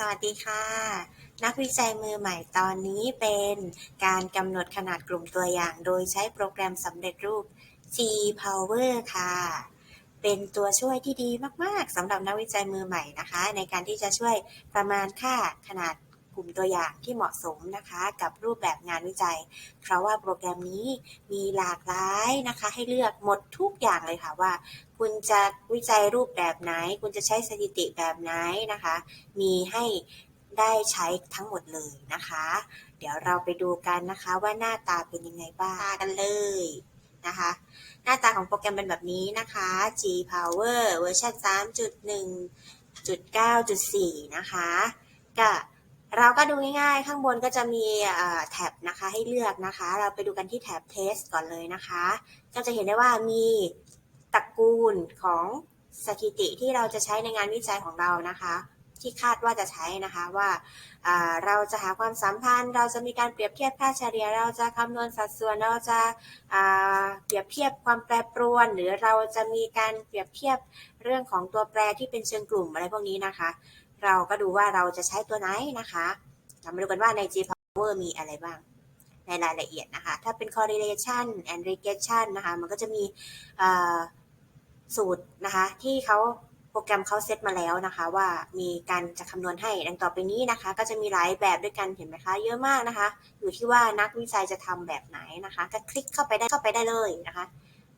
สวัสดีค่ะ นักวิจัยมือใหม่ตอนนี้เป็นการกำหนดขนาดกลุ่มตัวอย่าง โดยใช้โปรแกรมสำเร็จรูป G Power ค่ะ เป็นตัวช่วยที่ดีมาก ๆสำหรับนักวิจัยมือใหม่นะคะ ในการที่จะช่วยประมาณค่าขนาด กลุ่มตัวอย่างที่เหมาะสมนะคะกับรูปแบบงานวิจัย เพราะว่าโปรแกรมนี้มีหลากหลายนะคะ ให้เลือกหมดทุกอย่างเลยค่ะว่า คุณจะวิจัยรูปแบบไหน คุณจะใช้สถิติแบบไหนนะคะ มีให้ได้ใช้ทั้งหมดเลยนะคะ เดี๋ยวเราไปดูกันนะคะว่าหน้าตาเป็นยังไงบ้างกันเลยนะคะ หน้าตาของโปรแกรมเป็นแบบนี้นะคะ G Power เวอร์ชัน3.1.9.4 นะคะ ก็ เราก็ดูง่ายๆ ข้างบนก็จะมีแท็บนะคะให้เลือกนะคะ เราไปดูกันที่แท็บ Test ก่อนเลยนะคะ ก็จะเห็นได้ว่ามีตระกูลของสถิติที่เราจะใช้ในงานวิจัยของเรานะคะ ที่คาดว่าจะใช้นะคะว่าเราจะหาความสัมพันธ์ เราจะมีการเปรียบเทียบค่าเฉลี่ย เราจะคำนวณสัดส่วน เราจะเปรียบเทียบความแปรปรวน หรือเราจะมีการเปรียบเทียบเรื่องของตัวแปรที่เป็นเชิงกลุ่มอะไรพวกนี้นะคะ เราก็ดูว่าเราจะใช้ตัวไหนนะคะเรามาดูกันว่าใน G Power มีอะไรบ้าง ในรายละเอียดนะคะ ถ้าเป็น correlation and regression นะคะ มันก็จะมีสูตรนะคะ ที่เขาโปรแกรมเขาเซตมาแล้วนะคะ ว่ามีการจะคำนวณให้ดังต่อไปนี้นะคะ ก็จะมีหลายแบบด้วยกันเห็นไหมคะ เยอะมากนะคะ อยู่ที่ว่านักวิจัยจะทำแบบไหนนะคะ ก็คลิกเข้าไปได้เข้าไปได้เลยนะคะ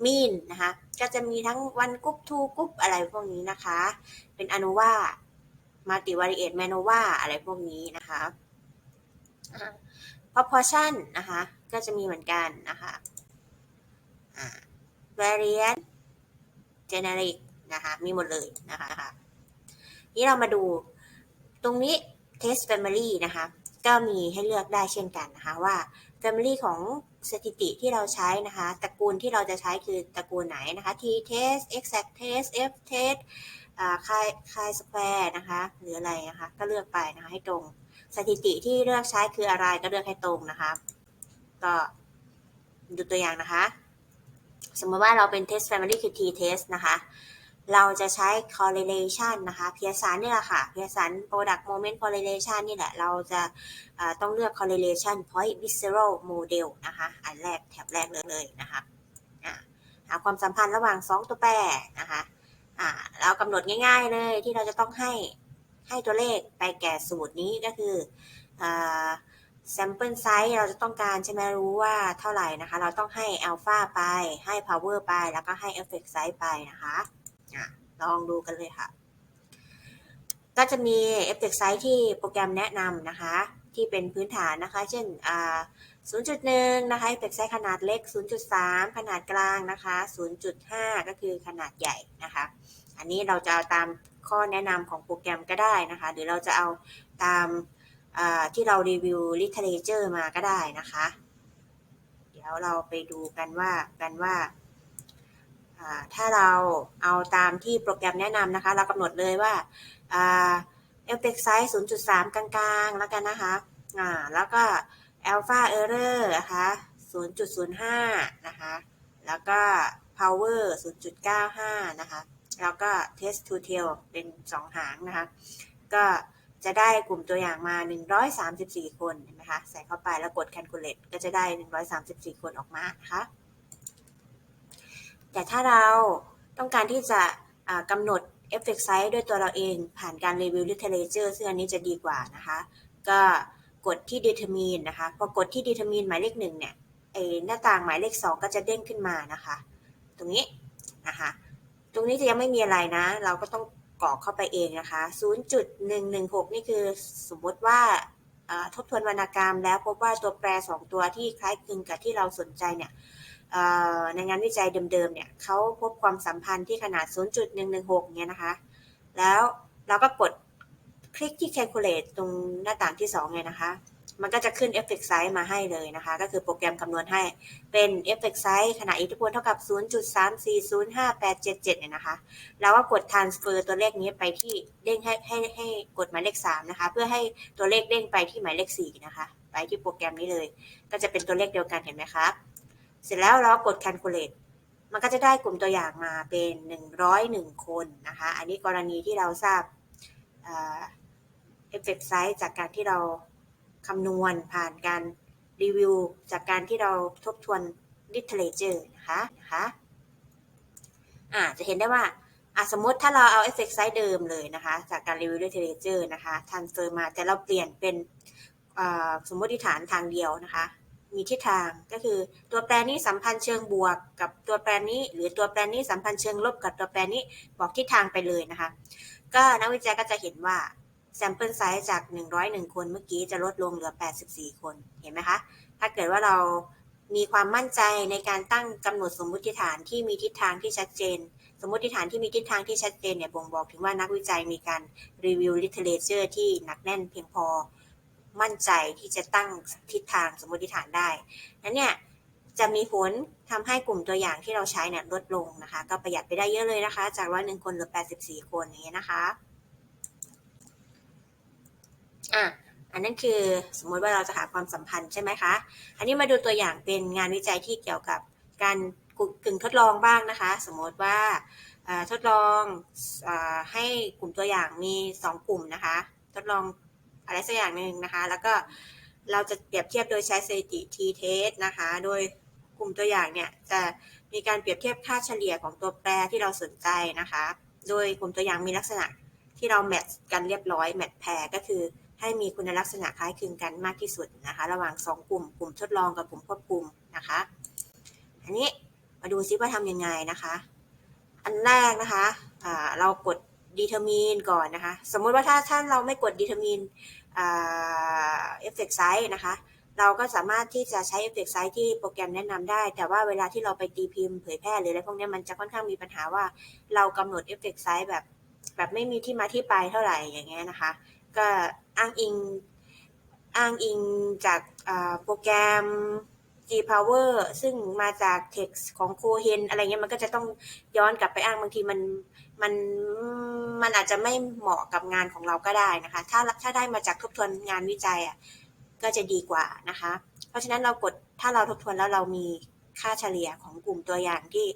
มีนนะคะ ก็จะมีทั้งวันกรุ๊ปทูกรุ๊ปอะไรพวกนี้นะคะ เป็นอนุว่า มัลติวาริเอตแมนวาอะไรพวกนี้นะคะอ่า proportion นะคะ ก็จะมีเหมือนกันนะคะอ่า variance generic นะคะ มีหมดเลยนะคะนะคะนี่เรามาดูตรงนี้ test family นะคะ ก็มีให้เลือกได้เช่นกันนะคะว่า family ของสถิติที่เราใช้นะคะ ตระกูลที่เราจะใช้คือตระกูลไหนนะคะ t test exact test f test อ่า chi chi square นะคะ หรืออะไรนะคะ ก็เลือกไปนะคะ ให้ตรง สถิติที่เลือกใช้คืออะไรก็เลือกให้ตรงนะคะ ก็ดูตัวอย่างนะคะ สมมติว่าเราเป็น test family คือ t test นะคะ เราจะใช้ correlation นะคะเพียสารนี่แหละค่ะเพียสาร product moment correlation นี่แหละ เราจะเอ่อต้องเลือก correlation point visceral model นะคะ อันแรกแถบแรกเลยเลยนะคะหาความสัมพันธ์ระหว่าง 2 ตัวแปรนะคะ เรากำหนดง่าย ๆ เลยที่เราจะต้องให้ให้ตัวเลขไปแก่สูตรนี้ก็คือ sample size เราจะต้องการใช่ไหมรู้ว่าเท่าไหร่นะคะ เราต้องให้ alpha ไปให้ power ไป แล้วก็ให้ effect size ไปนะคะอะลองดูกันเลยค่ะ ก็จะมี effect size ที่โปรแกรมแนะนำนะคะ ที่เป็นพื้นฐานนะคะ เช่น 0.1 นะคะ effect size ขนาดเล็ก 0.3 ขนาดกลางนะคะ 0.5 ก็คือขนาดใหญ่นะคะ อันนี้เราจะเอาตามข้อแนะนำของโปรแกรมก็ได้นะคะ หรือเราจะเอาตามที่เรารีวิว literature มาก็ได้นะคะ เดี๋ยวเราไปดูกันว่ากันว่าถ้าเราเอาตามที่โปรแกรมแนะนำนะคะ เรากำหนดเลยว่าเอ่า effect size 0.3 กลางๆ แล้วกันนะคะแล้วก็ alpha error นะคะ0.05 นะคะ แล้วก็ power 0.95 นะคะ แล้วก็ test to tail เป็น 2 หางนะคะ ก็จะได้กลุ่มตัวอย่างมา 134 คนเห็นไหมคะ ใส่เข้าไปแล้วกด calculate ก็จะได้ 134 คนออกมานะคะแต่ถ้าเราต้องการที่จะกำหนด effect size ด้วยตัวเราเองผ่านการรีวิว literature ซึ่งอันนี้จะดีกว่านะคะ ก็กดที่ determine นะคะพอกดที่ determine หมายเลขหนึ่งเนี่ยไอหน้าต่างหมายเลขสองก็จะเด้งขึ้นมานะคะ ตรงนี้นะคะ ตรงนี้จะยังไม่มีอะไรนะ เราก็ต้องกรอกเข้าไปเองนะคะ 0.116 นี่คือสมมติว่าทบทวนวรรณกรรม แล้วพบว่าตัวแปร 2 ตัวที่คล้ายคลึงกับที่เราสนใจเนี่ยในงานวิจัยเดิมๆเนี่ยเขาพบความสัมพันธ์ที่ขนาด 0.116 เนี่ยนะคะ แล้วเราก็กดคลิกที่ calculate ตรงหน้าต่างที่2ไงนะคะ มันก็จะขึ้น effect size มาให้เลยนะคะ ก็คือโปรแกรมคำนวณให้เป็น effect size ขนาดอิทธิพลเท่ากับ 0.3405877 เนี่ยนะคะ แล้วก็กด transfer ตัวเลขนี้ไปที่เด้งให้ให้ให้กดหมายเลข 3 นะคะ เพื่อให้ตัวเลขเด้งไปที่หมายเลข 4 นะคะ ไปที่โปรแกรมนี้เลย ก็จะเป็นตัวเลขเดียวกันเห็นไหมคะเสร็จแล้วเรากด calculate มันก็จะได้กลุ่มตัวอย่างมาเป็น 101 คนนะคะ อันนี้กรณีที่เราทราบเอ่า effect size จากการที่เรา คำนวณผ่านการรีวิว จากการที่เราทบทวน literature นะคะนะคะอ่าจะเห็นได้ว่าอะสมมติถ้าเราเอา effect size เดิมเลยนะคะ จากการรีวิว literature นะคะ transfer มาแต่เราเปลี่ยนเป็นสมมติฐานทางเดียวนะคะ มีทิศทางก็คือตัวแปรนี้สัมพันธ์เชิงบวก กับตัวแปรนี้ หรือตัวแปรนี้สัมพันธ์เชิงลบกับตัวแปรนี้บอกทิศทางไปเลยนะคะ ก็นักวิจัยก็จะเห็นว่า sample size จาก 101 คนเมื่อกี้จะลดลงเหลือ 84 คนเห็นไหมคะ ถ้าเกิดว่าเรามีความมั่นใจในการตั้งกำหนดสมมุติฐานที่มีทิศทางที่ชัดเจน สมมติฐานที่มีทิศทางที่ชัดเจนเนี่ยบ่งบอกถึงว่านักวิจัยมีการรีวิว literature ที่หนักแน่นเพียงพอ มั่นใจที่จะตั้งทิศทางสมมติฐานได้นั้นเนี่ยจะมีผลทำให้กลุ่มตัวอย่างที่เราใช้เนี่ยลดลงนะคะ ก็ประหยัดไปได้เยอะเลยนะคะ จากร้อยหนึ่งคนเหลือ 84 คนอย่างเงี้ยนะคะ อะอันนั้นคือสมมติว่าเราจะหาความสัมพันธ์ใช่ไหมคะ อันนี้มาดูตัวอย่างเป็นงานวิจัยที่เกี่ยวกับการกึ่งทดลองบ้างนะคะ สมมติว่าทดลองอให้กลุ่มตัวอย่างมี 2 กลุ่มนะคะ ทดลองอะไรสักอย่างหนึ่งนะคะ แล้วก็เราจะเปรียบเทียบโดยใช้สถิติ t-test นะคะ โดยกลุ่มตัวอย่างเนี่ยจะมีการเปรียบเทียบค่าเฉลี่ยของตัวแปรที่เราสนใจนะคะ โดยกลุ่มตัวอย่างมีลักษณะที่เราแมทกันเรียบร้อยแมทแพรก็คือ ให้มีคุณลักษณะคล้ายคลึงกันมากที่สุดนะคะ ระหว่าง 2 กลุ่ม กลุ่มทดลองกับกลุ่มควบคุมนะคะ อันนี้มาดูซิว่าทำยังไงนะคะ อันแรกนะคะะเรากด determine ก่อนนะคะ สมมุติว่าถ้าท่านเราไม่กด determine เอฟเฟกต์ไซส์นะคะ เราก็สามารถที่จะใช้เอฟเฟกต์ไซส์ที่โปรแกรมแนะนำได้ แต่ว่าเวลาที่เราไปตีพิมพ์เผยแพร่หรืออะไรพวกนี้มันจะค่อนข้างมีปัญหาว่าเรากำหนดเอฟเฟกต์ไซส์แบบแบบไม่มีที่มาที่ไปเท่าไหร่อย่างเงี้ยนะคะ ก็อ้างอิงอ้างอิงจากโปรแกรม G-Power ซึ่งมาจาก text ของ Cohen อะไรเงี้ยมันก็จะต้องย้อนกลับไปอ้างบางทีมันมันมันอาจจะไม่เหมาะกับงานของเราก็ได้นะคะ ถ้าถ้าได้มาจากทบทวนงานวิจัยอะก็จะดีกว่านะคะ เพราะฉะนั้นเรากดถ้าเราทบทวนแล้วเรามี ค่าเฉลี่ยของกลุ่มตัวอย่างที่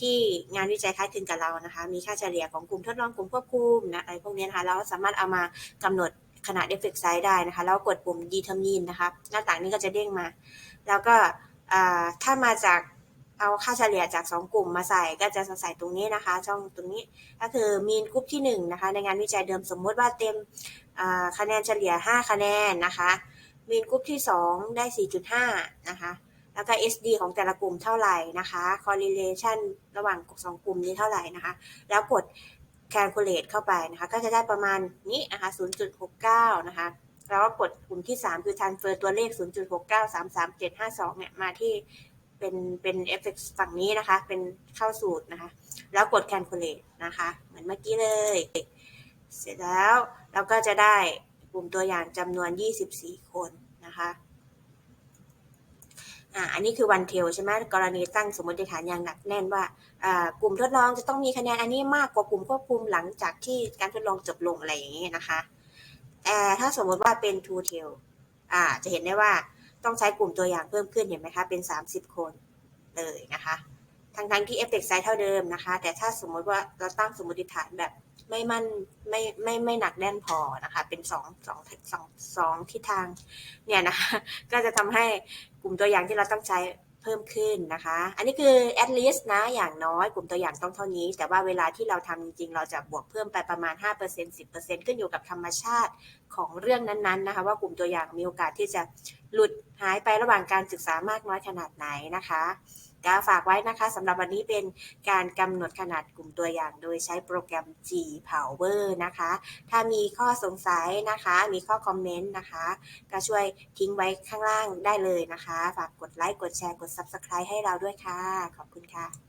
ที่งานวิจัยคล้ายคลึงกับเรานะคะ มีค่าเฉลี่ยของกลุ่มทดลองกลุ่มควบคุมนะอะไรพวกนี้นะคะเราสามารถเอามากำหนดขนาด effect size ได้นะคะ แล้วกดปุ่ม determine นะคะหน้าต่างนี้ก็จะเด้งมา แล้วก็ถ้ามาจากเอาค่าเฉลี่ยจาก 2 กลุ่มมาใส่ก็จะใส่ตรงนี้นะคะ ช่องตรงนี้ก็คือมีนกลุ่มที่ 1 นะคะ ในงานวิจัยเดิมสมมติว่าเต็มคะแนนเฉลี่ย 5 คะแนนนะคะมีนกลุ่มที่ 2 ได้ 4.5 นะคะ แล้วก็ SD ของแต่ละกลุ่มเท่าไหร่นะคะ correlation ระหว่าง2กลุ่มนี้เท่าไหร่นะคะ แล้วกด calculate เข้าไปนะคะ ก็จะได้ประมาณนี้นะคะ0.69 นะคะ แล้วก็กดกลุ่มที่ 3 คือ transfer ตัวเลข 0.6933752 เนี่ย มาที่เป็นเป็นเอฟเฟกฝั่งนี้นะคะ เป็นเข้าสูตรนะคะ แล้วกด calculate นะคะ เหมือนเมื่อกี้เลย เสร็จแล้วเราก็จะได้กลุ่มตัวอย่างจำนวน 24 คนนะคะ อ่าอันนี้คือวันเทลใช่ไหมกรณีตั้งสมมติฐานอย่างหนักแน่นว่ากลุ่มทดลองจะต้องมีคะแนนอันนี้มากกว่ากลุ่มควบคุมหลังจากที่การทดลองจบลงอะไรอย่างนี้นะคะแต่ถ้าสมมติว่าเป็น two tail อ่าจะเห็นได้ว่าต้องใช้กลุ่มตัวอย่างเพิ่มขึ้นเห็นไหมคะเป็น 30 คนเลยนะคะ ทั้งทั้งที่เอฟเฟกไซส์เท่าเดิมนะคะ แต่ถ้าสมมติว่าเราตั้งสมมติฐานแบบไม่มั่นไม่ไม่ไม่หนักแน่นพอนะคะ เป็นสองสองสองสองทิศทางเนี่ยนะคะ ก็จะทำให้กลุ่มตัวอย่างที่เราต้องใช้เพิ่มขึ้นนะคะ อันนี้คือ at least นะ อย่างน้อยกลุ่มตัวอย่างต้องเท่านี้ แต่ว่าเวลาที่เราทำจริงๆ เราจะบวกเพิ่มไปประมาณ 5% 10%ขึ้นอยู่กับธรรมชาติของเรื่องนั้นๆนะคะ ว่ากลุ่มตัวอย่างมีโอกาสที่จะหลุดหายไประหว่างการศึกษามากน้อยขนาดไหนนะคะ ก็ฝากไว้นะคะสำหรับวันนี้เป็นการกำหนดขนาดกลุ่มตัวอย่าง โดยใช้โปรแกรม G Power นะคะ ถ้ามีข้อสงสัยนะคะ มีข้อคอมเมนต์นะคะ ก็ช่วยทิ้งไว้ข้างล่างได้เลยนะคะ ฝากกดไลค์ กดแชร์ กด Subscribe ให้เราด้วยค่ะ ขอบคุณค่ะ